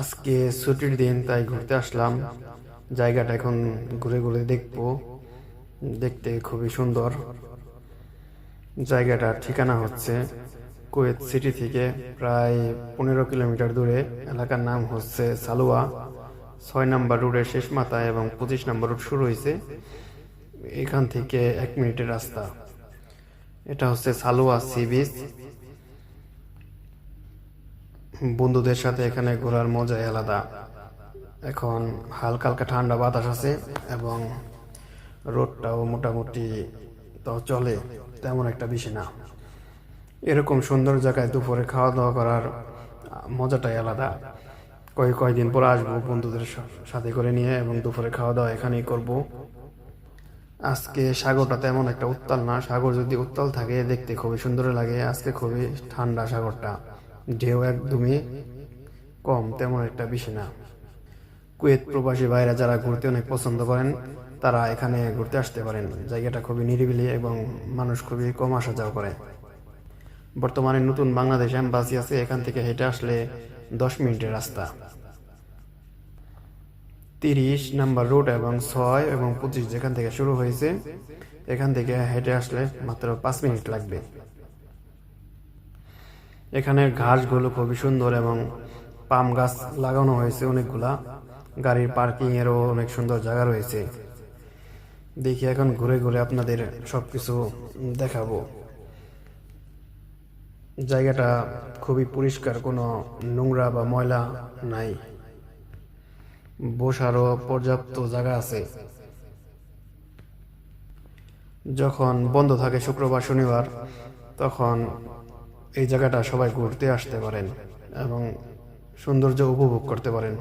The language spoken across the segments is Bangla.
আজকে ছুটির দিন, তাই ঘুরতে আসলাম। জায়গাটা এখন ঘুরে ঘুরে দেখব। দেখতে খুবই সুন্দর। জায়গাটার ঠিকানা হচ্ছে কুয়েত সিটি থেকে প্রায় পনেরো কিলোমিটার দূরে। এলাকার নাম হচ্ছে সালুয়া। ছয় নম্বর রোডের শেষ মাথায় এবং পঁচিশ নম্বর রোড শুরু হয়েছে। এখান থেকে এক মিনিটের রাস্তা। এটা হচ্ছে সালুয়া সি বিচ। বন্ধুদের সাথে এখানে ঘোরার মজাই আলাদা। এখন হালকা হালকা ঠান্ডা বাতাস আছে এবং রোডটাও মোটামুটি তো চলে, তেমন একটা বেশি না। এরকম সুন্দর জায়গায় দুপুরে খাওয়া দাওয়া করার মজাটাই আলাদা। কয়, কয়দিন পর আসব বন্ধুদের সাথে করে নিয়ে এবং দুপুরে খাওয়া দাওয়া এখানেই করব। আজকে সাগরটা তেমন একটা উত্তাল না, সাগর যদি উত্তাল থাকে দেখতে খুবই সুন্দর লাগে, আজকে খুবই ঠান্ডা সাগরটা। ঢেউ একদমই কম, তেমন একটা বেশি না। কুয়েত প্রবাসী ভাইরা যারা ঘুরতে অনেক পছন্দ করেন, তারা এখানে ঘুরতে আসতে পারেন। জায়গাটা খুবই নিরিবিলি এবং মানুষ খুবই কম আসা যাওয়া করে। বর্তমানে নতুন বাংলাদেশ এম্বাসি আছে, এখান থেকে হেঁটে আসলে দশ মিনিটের রাস্তা। তিরিশ নাম্বার রোড এবং ছয় এবং পঁচিশ যেখান থেকে শুরু হয়েছে, এখান থেকে হেঁটে আসলে মাত্র পাঁচ মিনিট লাগবে। এখানের ঘাসগুলো খুবই সুন্দর এবং পাম গাছ লাগানো হয়েছে অনেকগুলা। গাড়ির পার্কিং এরও অনেক সুন্দর জায়গা রয়েছে। দেখি এখন ঘুরে ঘুরে আপনাদের সবকিছু দেখাবো। জায়গাটা খুবই পরিষ্কার, কোনো নোংরা বা ময়লা নাই। বসারও পর্যাপ্ত জায়গা আছে। যখন বন্ধ থাকে শুক্রবার, শনিবার, তখন এই জায়গাটা সবাই ঘুরতে আসতে পারেন এবং সৌন্দর্য উপভোগ করতে পারেন।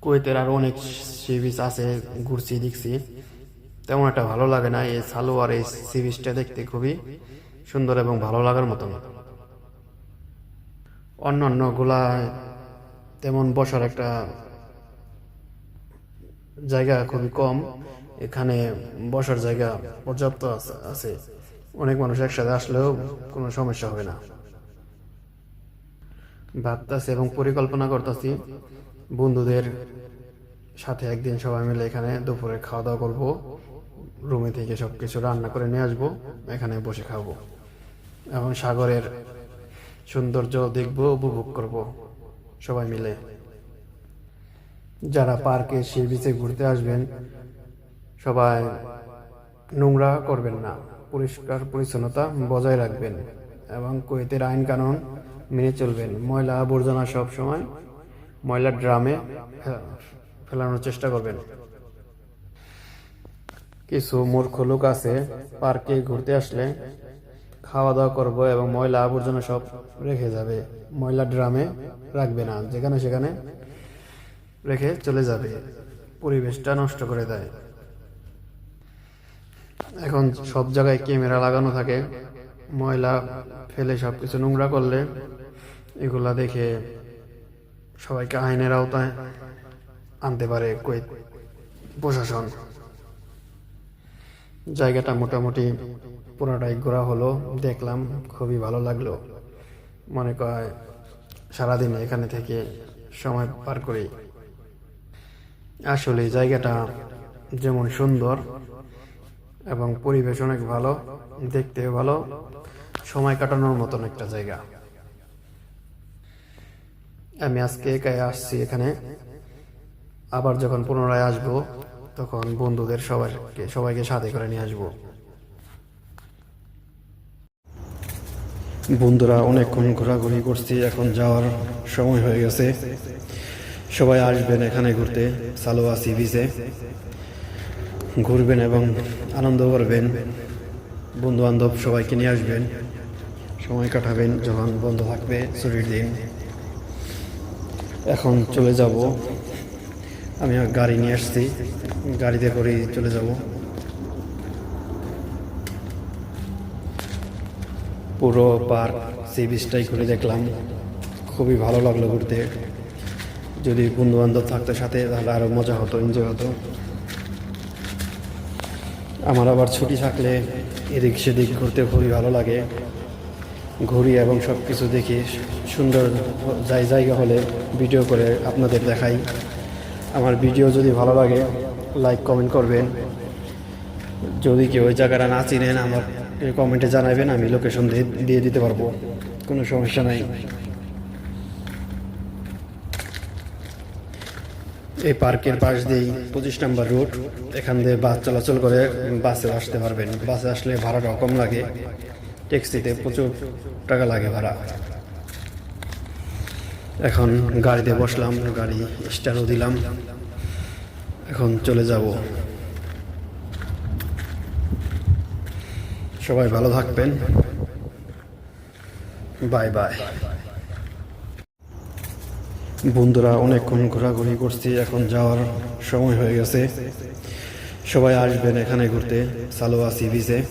কুয়েতের আরও অনেক সি বিচ আছে, ঘুরছি, দেখছি। তেমন একটা ভালো লাগে না, এই সালোয়ার, এই সি বিচটা দেখতে খুবই সুন্দর এবং ভালো লাগার মতন। অন্যান্যগুলা তেমন বসার একটা জায়গা খুবই কম। এখানে বসার জায়গা পর্যাপ্ত আছে- আছে। অনেক মানুষ একসাথে আসলেও কোনো সমস্যা হবে না। ভাবতেছি এবং পরিকল্পনা করতেছি বন্ধুদের সাথে একদিন সবাই মিলে এখানে দুপুরে খাওয়া দাওয়া করব, রুমে থেকে সব কিছু রান্না করে নিয়ে আসব, এখানে বসে খাব এবং সাগরের সৌন্দর্য দেখব, উপভোগ করব সবাই মিলে। যারা পার্কে সে বিচে ঘুরতে আসবেন, সবাই নোংরা করবেন না। পরিষ্কার পরিচ্ছন্নতা বজায় রাখবেন এবং কুয়েতের আইন কানুন মেনে চলবেন। ময়লা আবর্জনা সব সময় ময়লার ড্রামে ফেলানোর চেষ্টা করবেন। কিছু মূর্খ লোক আছে পার্কে ঘুরতে আসলে খাওয়া দাওয়া করব এবং ময়লা আবর্জনা সব রেখে যাবে। ময়লা ড্রামে রাখবে না, যেখানে সেখানে রেখে চলে যাবে। পরিবেশটা নষ্ট করে দেয়। এখন সব জায়গায় ক্যামেরা লাগানো থাকে, ময়লা ফেলে সব কিছু নোংরা করলে এগুলা দেখে সবাইকে আইনের আওতায় আনতে পারে কুয়েত প্রশাসন। জায়গাটা মোটামুটি পুরোটাই ঘোরা হলো, দেখলাম খুবই ভালো লাগল। মনে কয় সারাদিন এখানে থেকে সময় পার করি। আসলে জায়গাটা যেমন সুন্দর এবং পরিবেশ অনেক ভালো দেখতে ভালো, সময় কাটানোর মতন একটা জায়গা। আমি আজকে একাই আসছি এখানে। আবার যখন পুনরায় আসব, তখন বন্ধুদের সবাইকে সবাইকে সাথে করে নিয়ে আসব। বন্ধুরা, অনেকক্ষণ ঘোরাঘুরি করছি, এখন যাওয়ার সময় হয়ে গেছে। সবাই আসবেন এখানে ঘুরতে সালোয়া সি বিচে ঘুরবেন এবং আনন্দ করবেন। বন্ধু বান্ধব সবাইকে নিয়ে আসবেন। সময় কাটাবেন, যখন বন্ধ থাকবে ছুটির দিন। এখন চলে যাব। আমি গাড়ি নিয়ে আসছি। গাড়িতে করেই চলে যাব। পুরো পার্ক সি বিচটাই ঘুরে দেখলাম। খুবই ভালো লাগল ঘুরতে। যদি বন্ধু বান্ধব থাকতো সাথে, তাহলে আরও মজা হতো, এনজয় হতো। আমার আবার ছুটি থাকলে এদিক সেদিক ঘুরতে খুবই ভালো লাগে। ঘুরি এবং সব কিছু দেখি, সুন্দর জায়গা হলে ভিডিও করে আপনাদের দেখাই। আমার ভিডিও যদি ভালো লাগে লাইক কমেন্ট করবেন। যদি কেউ ওই জায়গাটা না চিনেন, আমার কমেন্টে জানাবেন, আমি লোকেশন দিয়ে দিতে পারব। কোনো সমস্যা নাই। এই পার্কের পাশ দিয়েই পঁচিশ নাম্বার রুট। এখান দিয়ে বাস চলাচল করে বাসে আসতে পারবেন। বাসে আসলে ভাড়াটাও কম লাগে। ট্যাক্সিতে প্রচুর টাকা লাগে ভাড়া। এখন গাড়িতে বসলাম, গাড়ি স্টারও দিলাম। এখন চলে যাব। সবাই ভালো থাকবেন। Bye bye. বন্ধুরা, অনেকক্ষণ ঘোরাঘুরি করছি, এখন যাওয়ার সময় হয়ে গেছে। সবাই আসবেন এখানে ঘুরতে, সালোয়া সি বিচে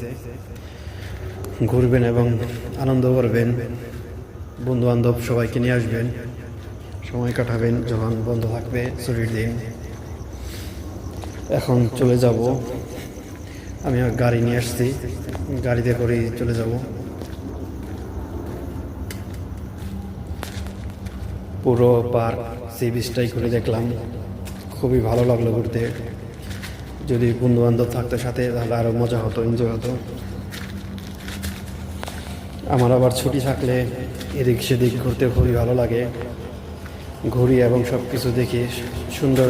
ঘুরবেন এবং আনন্দ করবেন। বন্ধু বান্ধব সবাইকে নিয়ে আসবেন। সময় কাটাবেন, যখন বন্ধ থাকবে, ছুটির দিন। এখন চলে যাব। আমি গাড়ি নিয়ে আসছি। গাড়িতে করেই চলে যাব। পুরো পার্ক সি বিচটাই ঘুরে দেখলাম। খুবই ভালো লাগল ঘুরতে। যদি বন্ধু বান্ধব থাকতো সাথে, তাহলে আরও মজা হতো এনজয় হতো। আমার আবার ছুটি থাকলে এদিক সেদিক ঘুরতে খুবই ভালো লাগে। ঘুরি এবং সব কিছু দেখি সুন্দর